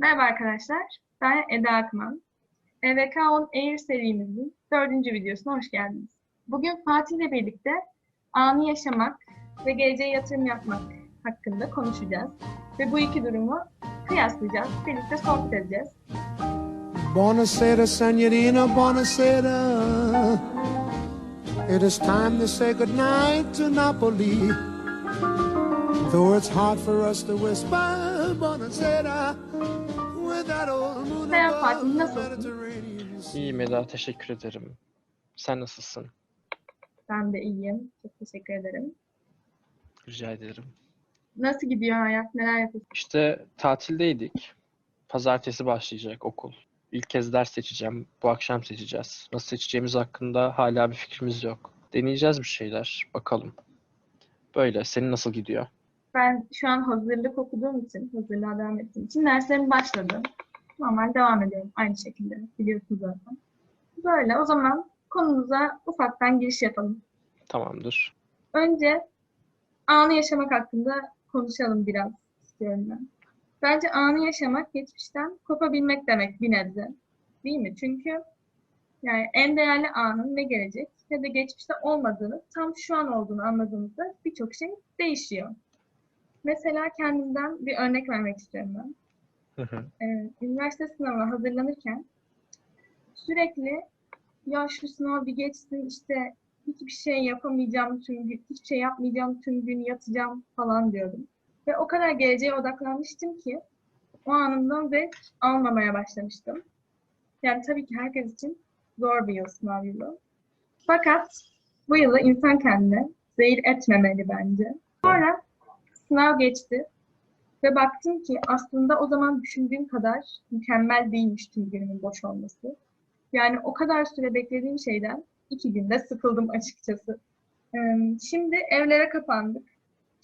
Merhaba arkadaşlar, ben Eda Akman. EVK 10 Air serimizin dördüncü videosuna hoş geldiniz. Bugün Fatih ile birlikte anı yaşamak ve geleceğe yatırım yapmak hakkında konuşacağız. Ve bu iki durumu kıyaslayacağız, birlikte sohbet edeceğiz. Buonasera, signorina, buonasera. It is time to say goodnight to Napoli. Though it's hard for us to whisper, buonasera. Selam Fatih, nasılsın? İyiyim Eda, teşekkür ederim. Sen nasılsın? Ben de iyiyim, çok teşekkür ederim. Rica ederim. Nasıl gidiyor hayat, neler yapıyorsun? İşte tatildeydik. Pazartesi başlayacak okul. İlk kez ders seçeceğim. Bu akşam seçeceğiz. Nasıl seçeceğimiz hakkında hala bir fikrimiz yok. Deneyeceğiz bir şeyler. Bakalım. Böyle. Senin nasıl gidiyor? Ben şu an hazırlık okuduğum için, hazırlığa devam ettiğim için derslerim başladı. Normal devam ediyorum aynı şekilde. Biliyorsunuz zaten. Böyle o zaman konumuza ufaktan giriş yapalım. Tamamdır. Önce anı yaşamak hakkında konuşalım biraz istiyorum ben. Bence anı yaşamak geçmişten kopabilmek demek bir nebze. Değil mi? Çünkü yani en değerli anın ne gelecek ne de geçmişte olmadığını, tam şu an olduğunu anladığımızda birçok şey değişiyor. Mesela kendimden bir örnek vermek istiyorum ben. Ee, üniversite sınavına hazırlanırken sürekli ya şu sınav bir geçsin işte hiçbir şey yapamayacağım tüm gün, hiçbir şey yapmayacağım tüm gün yatacağım falan diyordum. Ve o kadar geleceğe odaklanmıştım ki o anımdan zevk almamaya başlamıştım. Yani tabii ki herkes için zor bir yıl sınav yılı. Fakat bu yılı insan kendine zehir etmemeli bence. Sonra sınav geçti ve baktım ki aslında o zaman düşündüğüm kadar mükemmel değilmiş tüm günümün boş olması. Yani o kadar süre beklediğim şeyden iki günde sıkıldım açıkçası. Şimdi evlere kapandık.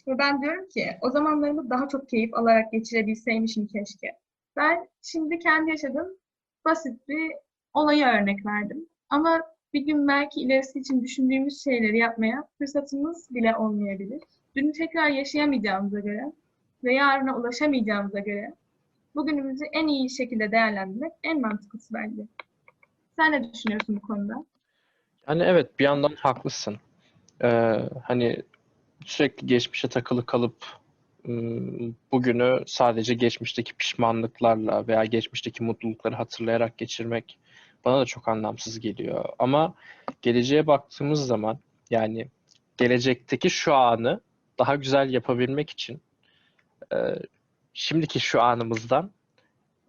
Ve ben diyorum ki o zamanlarımı daha çok keyif alarak geçirebilseymişim keşke. Ben şimdi kendi yaşadığım basit bir olayı örnek verdim. Ama bir gün belki ilerisi için düşündüğümüz şeyleri yapmaya fırsatımız bile olmayabilir. Dünü tekrar yaşayamayacağımıza göre ve yarına ulaşamayacağımıza göre bugünümüzü en iyi şekilde değerlendirmek en mantıklısı bence. Sen ne düşünüyorsun bu konuda? Yani evet bir yandan haklısın. Ee, hani sürekli geçmişe takılı kalıp ım, bugünü sadece geçmişteki pişmanlıklarla veya geçmişteki mutlulukları hatırlayarak geçirmek bana da çok anlamsız geliyor. Ama geleceğe baktığımız zaman yani gelecekteki şu anı daha güzel yapabilmek için e, şimdiki şu anımızdan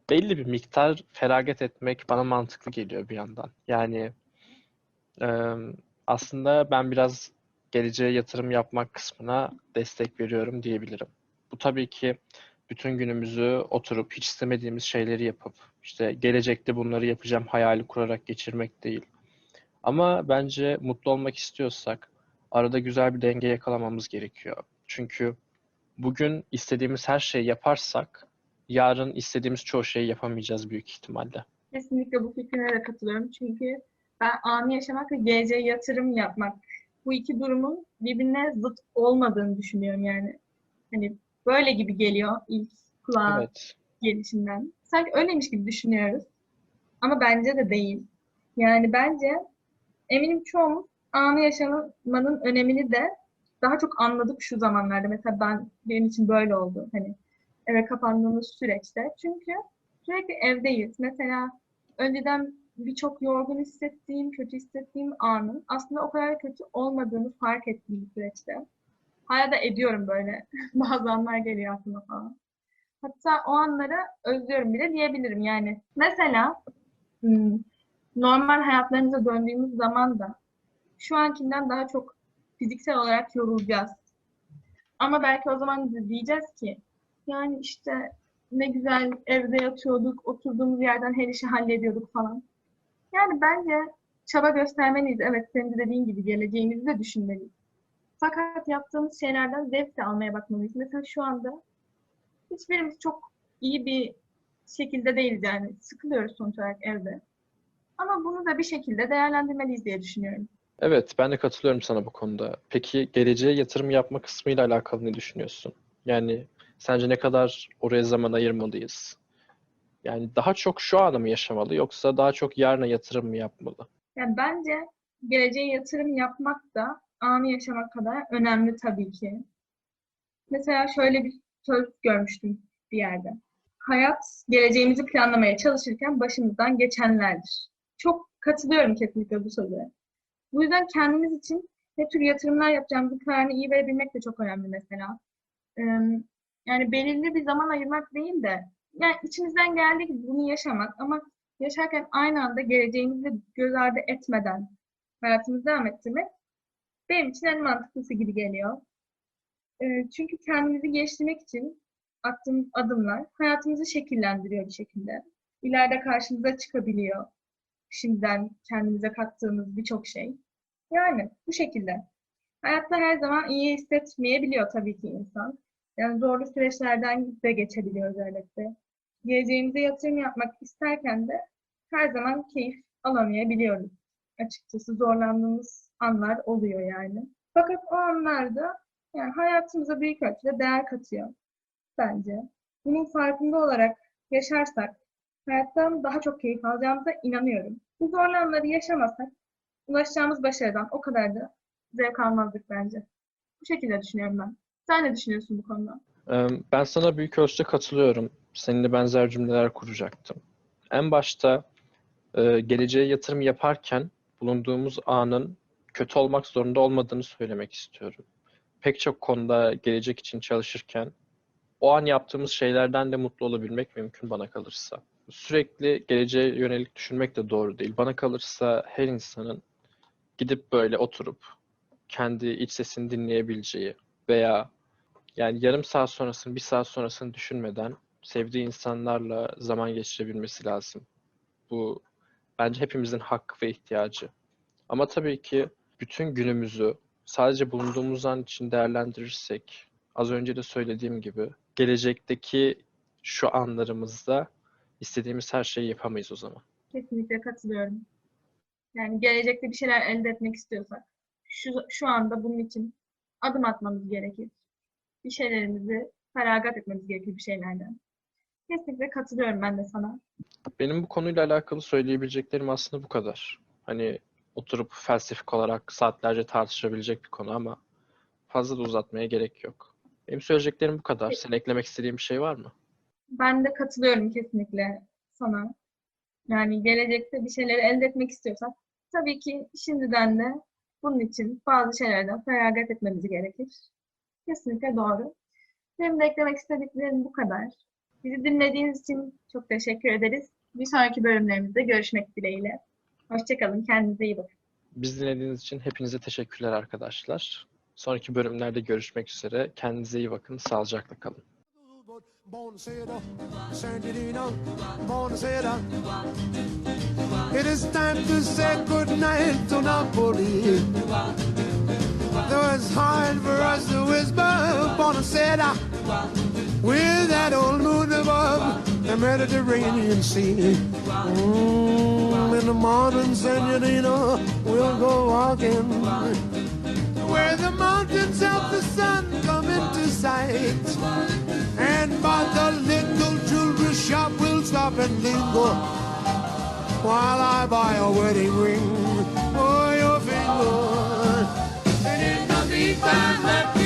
belli bir miktar feragat etmek bana mantıklı geliyor bir yandan. Yani e, aslında ben biraz geleceğe yatırım yapmak kısmına destek veriyorum diyebilirim. Bu tabii ki bütün günümüzü oturup hiç istemediğimiz şeyleri yapıp işte gelecekte bunları yapacağım hayali kurarak geçirmek değil. Ama bence mutlu olmak istiyorsak arada güzel bir denge yakalamamız gerekiyor. Çünkü bugün istediğimiz her şeyi yaparsak yarın istediğimiz çoğu şeyi yapamayacağız büyük ihtimalle. Kesinlikle bu fikrine de katılıyorum. Çünkü ben anı yaşamak ve geleceğe yatırım yapmak bu iki durumun birbirine zıt olmadığını düşünüyorum yani. Hani böyle gibi geliyor ilk kulağa Evet. gelişinden. Sanki öyleymiş gibi düşünüyoruz. Ama bence de değil. Yani bence eminim çoğumuz anı yaşamanın önemini de daha çok anladık şu zamanlarda. Mesela ben benim için böyle oldu. Hani eve kapandığımız süreçte. Çünkü sürekli evdeyiz. Mesela önceden birçok yorgun hissettiğim, kötü hissettiğim anın aslında o kadar kötü olmadığını fark ettiğim süreçte. Hala da ediyorum böyle. Bazı anlar geliyor aklıma falan. Hatta o anları özlüyorum bile diyebilirim yani. Mesela hmm, normal hayatlarımıza döndüğümüz zaman da şu ankinden daha çok fiziksel olarak yorulacağız. Ama belki o zaman diyeceğiz ki yani işte ne güzel evde yatıyorduk, oturduğumuz yerden her işi hallediyorduk falan. Yani bence çaba göstermeliyiz. Evet senin de dediğin gibi geleceğimizi de düşünmeliyiz. Fakat yaptığımız şeylerden zevk de almaya bakmalıyız. Mesela şu anda hiçbirimiz çok iyi bir şekilde değiliz yani. Sıkılıyoruz sonuç olarak evde. Ama bunu da bir şekilde değerlendirmeliyiz diye düşünüyorum. Evet, ben de katılıyorum sana bu konuda. Peki geleceğe yatırım yapma kısmıyla alakalı ne düşünüyorsun? Yani sence ne kadar oraya zaman ayırmalıyız? Yani daha çok şu anı mı yaşamalı yoksa daha çok yarına yatırım mı yapmalı? Yani bence geleceğe yatırım yapmak da anı yaşamak kadar önemli tabii ki. Mesela şöyle bir söz görmüştüm bir yerde. Hayat geleceğimizi planlamaya çalışırken başımızdan geçenlerdir. Çok katılıyorum kesinlikle bu söze. Bu yüzden kendimiz için ne tür yatırımlar yapacağımızın kararını iyi verebilmek de çok önemli mesela. Yani belirli bir zaman ayırmak değil de yani içimizden geldiği gibi bunu yaşamak ama yaşarken aynı anda geleceğimizi göz ardı etmeden hayatımızı devam ettirmek benim için en mantıklısı gibi geliyor. Çünkü kendimizi geliştirmek için attığımız adımlar hayatımızı şekillendiriyor bir şekilde. İleride karşımıza çıkabiliyor. Şimdiden kendimize kattığımız birçok şey. Yani bu şekilde. Hayatta her zaman iyi hissetmeyebiliyor tabii ki insan. Yani zorlu süreçlerden de geçebiliyoruz elbette. Geleceğimize yatırım yapmak isterken de her zaman keyif alamayabiliyoruz. Açıkçası zorlandığımız anlar oluyor yani. Fakat o anlarda yani hayatımıza büyük ölçüde değer katıyor bence. Bunun farkında olarak yaşarsak hayattan daha çok keyif alacağımıza inanıyorum. Bu zorlu anları yaşamasak ulaşacağımız başarıdan o kadar da zevk almazdık bence. Bu şekilde düşünüyorum ben. Sen ne düşünüyorsun bu konuda? Ben sana büyük ölçüde katılıyorum. Seninle benzer cümleler kuracaktım. En başta e, geleceğe yatırım yaparken bulunduğumuz anın kötü olmak zorunda olmadığını söylemek istiyorum. Pek çok konuda gelecek için çalışırken o an yaptığımız şeylerden de mutlu olabilmek mümkün bana kalırsa. Sürekli geleceğe yönelik düşünmek de doğru değil. Bana kalırsa her insanın gidip böyle oturup kendi iç sesini dinleyebileceği veya yani yarım saat sonrasını, bir saat sonrasını düşünmeden sevdiği insanlarla zaman geçirebilmesi lazım. Bu bence hepimizin hakkı ve ihtiyacı. Ama tabii ki bütün günümüzü sadece bulunduğumuz an için değerlendirirsek, az önce de söylediğim gibi, gelecekteki şu anlarımızda istediğimiz her şeyi yapamayız o zaman. Kesinlikle katılıyorum. Yani gelecekte bir şeyler elde etmek istiyorsak şu, şu anda bunun için adım atmamız gerekir. Bir şeylerimizi feragat etmemiz gerekir bir şeylerden. Kesinlikle katılıyorum ben de sana. Benim bu konuyla alakalı söyleyebileceklerim aslında bu kadar. Hani oturup felsefik olarak saatlerce tartışabilecek bir konu ama fazla da uzatmaya gerek yok. Benim söyleyeceklerim bu kadar. Senin eklemek istediğin bir şey var mı? Ben de katılıyorum kesinlikle sana. Yani gelecekte bir şeyleri elde etmek istiyorsak tabii ki şimdiden de bunun için bazı şeylerden feragat etmemiz gerekir. Kesinlikle doğru. Benim de eklemek istediklerim bu kadar. Bizi dinlediğiniz için çok teşekkür ederiz. Bir sonraki bölümlerimizde görüşmek dileğiyle. Hoşçakalın, kendinize iyi bakın. Biz dinlediğiniz için hepinize teşekkürler arkadaşlar. Sonraki bölümlerde görüşmek üzere. Kendinize iyi bakın. Sağlıcakla kalın. Buonasera, Sandrina, buonasera. It is time to say goodnight to Napoli. Though it's hard for us to whisper, buonasera. With that old moon above the Mediterranean Sea. Mm, in the morning, Senorita, we'll go walking where the mountains of the sun come into sight. And by the little jewelry shop we'll stop and linger while I buy a wedding ring for your finger. And in the meantime,